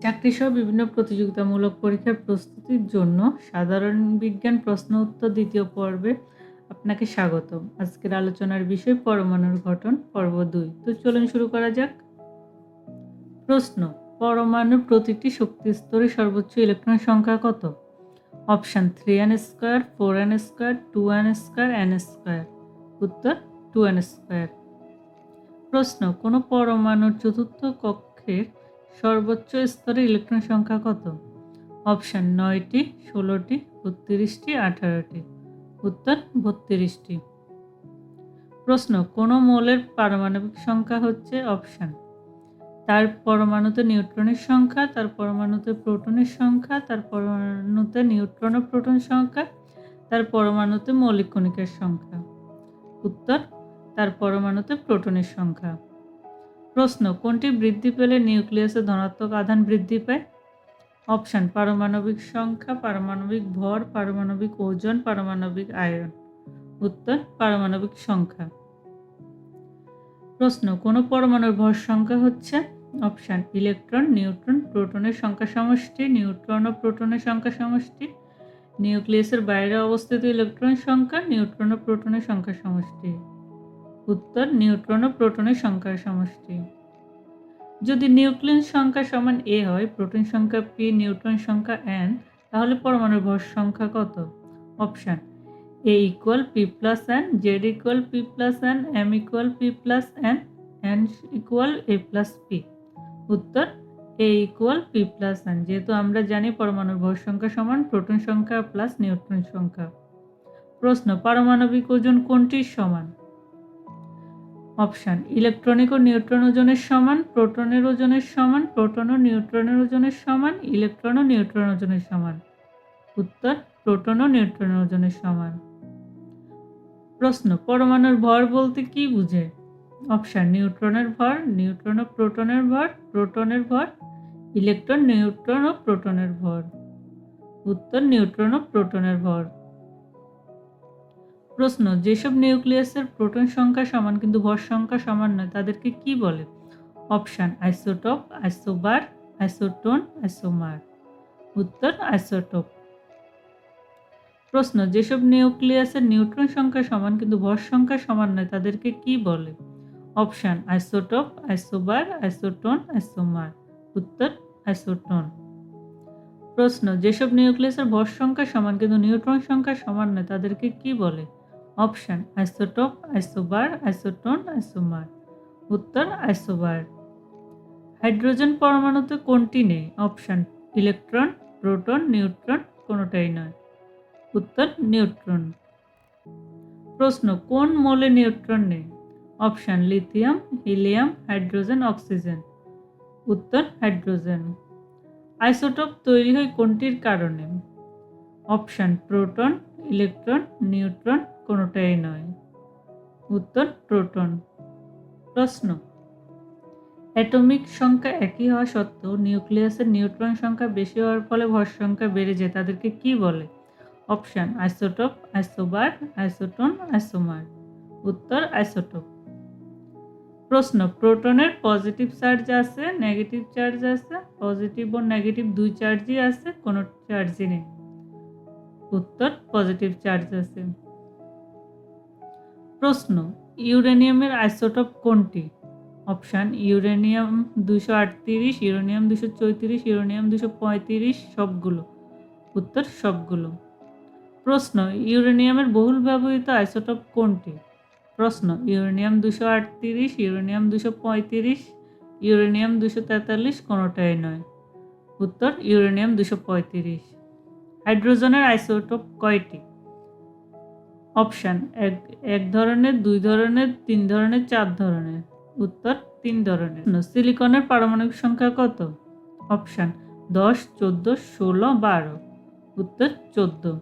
চাকরিসহ বিভিন্ন প্রতিযোগিতামূলক পরীক্ষার প্রস্তুতির জন্য সাধারণ বিজ্ঞান প্রশ্ন উত্তর দ্বিতীয় পর্বে আপনাকে স্বাগতম। আজকের আলোচনার বিষয় পরমাণুর গঠন, পর্ব দুই। তো চলুন শুরু করা যাক। প্রশ্ন, পরমাণুর প্রতিটি শক্তি স্তরে সর্বোচ্চ ইলেকট্রন সংখ্যা কত? Option three N square four N square two N square N square উত্তর টু এন স্কোয়ার প্রশ্ন, কোনো পরমাণুর চতুর্থ কক্ষের সর্বোচ্চ স্তরে ইলেকট্রন সংখ্যা কত? অপশান নয়টি, ষোলোটি, বত্রিশটি, আঠারোটি। উত্তর, বত্রিশটি। প্রশ্ন, কোন মৌলের পারমাণবিক সংখ্যা হচ্ছে অপশান? তার পরমাণুতে নিউট্রনের সংখ্যা, তার পরমাণুতে প্রোটনের সংখ্যা, তার পরমাণুতে নিউট্রন ও প্রোটন সংখ্যা, তার পরমাণুতে মৌলিক কণিকার সংখ্যা। উত্তর, তার পরমাণুতে প্রোটনের সংখ্যা। প্রশ্ন, কোনটি বৃদ্ধি পেলে নিউক্লিয়াসে ধনাত্মক আধান বৃদ্ধি পায়? অপশান, পারমাণবিক সংখ্যা, পারমাণবিক ভর, পারমাণবিক ওজন, পারমাণবিক আয়ন উত্তর, পারমাণবিক সংখ্যা। প্রশ্ন, কোন পরমাণুর ভর সংখ্যা হচ্ছে? অপশান, ইলেকট্রন, নিউট্রন, প্রোটনের সংখ্যা সমষ্টি, নিউট্রন ও প্রোটনের সংখ্যা সমষ্টি। নিউক্লিয়াসের বাইরে অবস্থিত ইলেকট্রন সংখ্যা, নিউট্রন ও প্রোটনের সংখ্যা সমষ্টি। উত্তর নিউট্রন ও প্রোটনের সংখ্যার সমষ্টি। যদি নিউক্লিয়ন সংখ্যা সমান এ হয়, প্রোটন সংখ্যা পি নিউট্রন সংখ্যা এন তাহলে পরমাণুর ভর সংখ্যা কত? Option A equal P plus N Z equal P plus N M equal P plus N N equal A plus P উত্তর A equal P plus N যেহেতু আমরা জানি পরমাণুর ভর সংখ্যা সমান, প্রোটন সংখ্যা প্লাস নিউট্রন সংখ্যা। প্রশ্ন, পারমাণবিক ওজন কোনটির সমান? অপশান, ইলেকট্রনিক ও নিউট্রন ওজনের সমান, প্রোটনের ওজনের সমান, প্রোটন ও নিউট্রনের ওজনের সমান, ইলেকট্রন ও নিউট্রন ওজনের সমান। উত্তর, প্রোটন ও নিউট্রনের ওজনের সমান। প্রশ্ন, পরমাণুর ভর বলতে কি বুঝে? অপশান, নিউট্রনের ভর, নিউট্রন ও প্রোটনের ভর প্রোটনের ভর, ইলেকট্রন, নিউট্রন ও প্রোটনের ভর। উত্তর, নিউট্রন ও প্রোটনের ভর। প্রশ্ন, যেসব নিউক্লিয়াসের প্রোটন সংখ্যা সমান কিন্তু ভর সংখ্যা সমান নয়, তাদেরকে কি বলে? Option, isotope, isobar, isotone, isomer. উত্তর, আইসোটপ। প্রশ্ন, যেসব নিউক্লিয়াসের নিউট্রন সংখ্যা সমান কিন্তু ভর সংখ্যা সমান নয়, তাদেরকে কি বলে? Option, isotope, isobar, isotone, isomer. উত্তর, আইসোটোন। প্রশ্ন, যেসব নিউক্লিয়াসের ভর সংখ্যা সমান কিন্তু নিউট্রন সংখ্যা সমান নয়, তাদেরকে কি বলে? Option isotope isobar isotone isomer উত্তর আইসোবার হাইড্রোজেন পরমাণুতে কোনটি নেই? অপশান ইলেকট্রন প্রোটন নিউট্রন কোনোটাই নয়। উত্তর নিউট্রন প্রশ্ন, কোন মোলে নিউট্রন নেই? Option lithium helium hydrogen oxygen উত্তর হাইড্রোজেন আইসোটোপ তৈরি হয় কোনটির কারণে? অপশান প্রোটন ইলেকট্রন, নিউট্রন কোনোটাই নয়। উত্তর, প্রোটন। প্রশ্ন। অ্যাটমিক সংখ্যা একই হওয়া সত্ত্বেও নিউক্লিয়াসের নিউট্রন সংখ্যা বেশি হওয়ার ফলে ভর সংখ্যা বেড়ে যায়, তাদেরকে কি বলে? Option, isotope, isobar, isotone, isomer. উত্তর, আইসোটপ। প্রশ্ন, প্রোটনের পজিটিভ চার্জ আছে, নেগেটিভ চার্জ আছে, পজিটিভ ও নেগেটিভ দুই চার্জই আছে, কোনো চার্জই নেই। উত্তর পজিটিভ চার্জ আছে। প্রশ্ন, ইউরেনিয়ামের আইসোটপ কোনটি? অপশান, ইউরেনিয়াম দুশো আটত্রিশ, ইউরেনিয়াম দুশো চৌত্রিশ, ইউরেনিয়াম দুশো পঁয়ত্রিশ, সবগুলো। উত্তর, সবগুলো। প্রশ্ন, ইউরেনিয়ামের বহুল ব্যবহৃত আইসোটপ কোনটি? প্রশ্ন, ইউরেনিয়াম দুশো আটত্রিশ, ইউরেনিয়াম দুশো পঁয়ত্রিশ, ইউরেনিয়াম দুশো তেতাল্লিশ, কোনোটাই নয়। উত্তর, ইউরেনিয়াম দুশো পঁয়ত্রিশ। হাইড্রোজেনের আইসোটোপ কয়টি? অপশান, এক এক ধরনের, দুই ধরনের, তিন ধরনের, চার ধরনের। উত্তর, তিন ধরনের। সিলিকনের পারমাণবিক সংখ্যা কত? অপশান, দশ, চোদ্দ, ষোলো, বারো। উত্তর, চোদ্দ।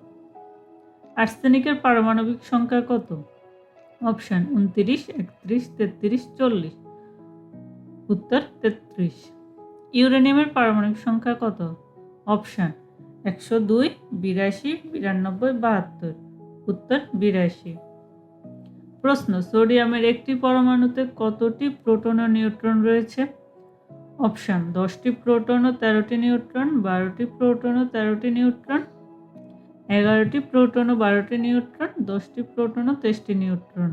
আর্সেনিকের পারমাণবিক সংখ্যা কত? অপশান, উনত্রিশ, একত্রিশ, তেত্রিশ, চল্লিশ। উত্তর, তেত্রিশ। ইউরেনিয়ামের পারমাণবিক সংখ্যা কত? অপশান একশো দুই, বিরাশি, বিরানব্বই, বাহাত্তর। উত্তর, বিরাশি। প্রশ্ন, সোডিয়ামের একটি পরমাণুতে কতটি প্রোটন ও নিউট্রন রয়েছে? অপশান, দশটি প্রোটন ও তেরোটি নিউট্রন, বারোটি প্রোটন ও তেরোটি নিউট্রন, এগারোটি প্রোটন ও বারোটি নিউট্রন, দশটি প্রোটন ও তেইশটি নিউট্রন।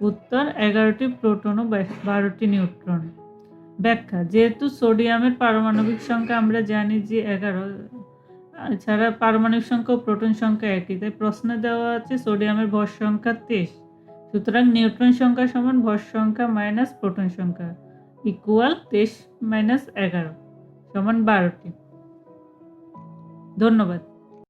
উত্তর, এগারোটি প্রোটন ও বারোটি নিউট্রন। ব্যাখ্যা, যেহেতু সোডিয়ামের পারমাণবিক সংখ্যা আমরা জানি যে এগারো এছাড়া পারমাণবিক সংখ্যা ও প্রোটন সংখ্যা একই, তাই প্রশ্নে দেওয়া আছে সোডিয়ামের ভর সংখ্যা তেইশ। সুতরাং নিউট্রন সংখ্যা সমান ভর সংখ্যা মাইনাস প্রোটন সংখ্যা ইকুয়াল তেইশ মাইনাস এগারো সমান বারোটি। ধন্যবাদ।